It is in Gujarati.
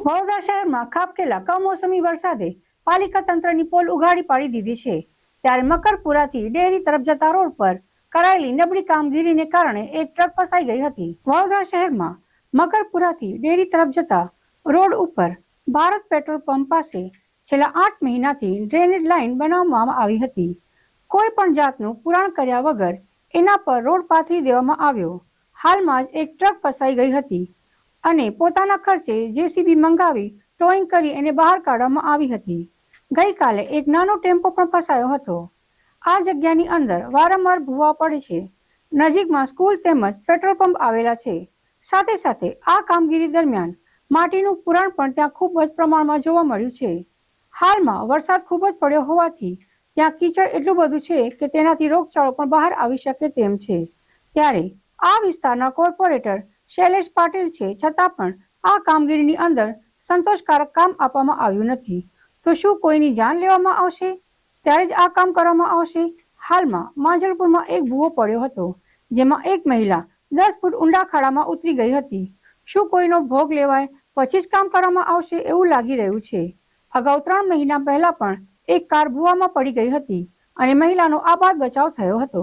વડોદરા શહેરમાં ખાબકેલા કમોસમી વરસાદે પાલિકા તંત્રની પોલ ઉઘાડી પાડી દીધી છે. ત્યારે મકરપુરાથી ડેરી તરફ જતા રોડ પર કરાયેલી નબળી કામગીરીને કારણે એક ટ્રક ફસાઈ ગઈ હતી. વડોદરા શહેરમાં મકરપુરાથી ડેરી તરફ જતા રોડ ઉપર ભારત પેટ્રોલ પંપ પાસે છેલ્લા આઠ મહિનાથી ડ્રેનેજ લાઇન બનાવવામાં આવી હતી. કોઈ પણ જાતનું પુરાણ કર્યા વગર એના પર રોડ પાથરી દેવામાં આવ્યો. હાલમાં જ એક ટ્રક ફસાઈ ગઈ હતી. અને પોતાના ખર્ચે જેસીબી મંગાવી ટોઈંગ કરી એને બહાર કાઢવામાં આવી હતી. ગઈકાલે એક નાનો ટેમ્પો પણ ફસાયો હતો. આ જગ્યાની અંદર વારંવાર ભૂવા પડે છે. નજીકમાં સ્કૂલ તેમજ પેટ્રોલ પંપ આવેલા છે. સાથે સાથે આ કામગીરી દરમિયાન માટીનું પુરાણ પણ ત્યાં ખૂબ જ પ્રમાણમાં જોવા મળ્યું છે. હાલમાં વરસાદ ખૂબ જ પડ્યો હોવાથી ત્યાં કીચડ એટલું બધું છે કે તેનાથી રોગચાળો પણ બહાર આવી શકે તેમ છે. ત્યારે આ વિસ્તારના કોર્પોરેટર શૈલેષ પાટીલ છે. છતાં પણ આ કામગીરીની અંદર સંતોષકારક કામ આપવામાં આવ્યું નથી. તો શું કોઈની જાન લેવામાં આવશે? ત્યારે જ આ કામ કરવામાં આવશે. હાલમાં માંજલપુરમાં એક ભૂવો પડ્યો હતો, જેમાં એક મહિલા દસ ફૂટ ઊંડા ખાડામાં ઉતરી ગઈ હતી. શું કોઈનો ભોગ લેવાય? પછી જ કામ કરવામાં આવશે એવું લાગી રહ્યું છે. અગાઉ ત્રણ મહિના પહેલા પણ એક કાર ભૂવામાં પડી ગઈ હતી અને મહિલાનો આબાદ બચાવ થયો હતો.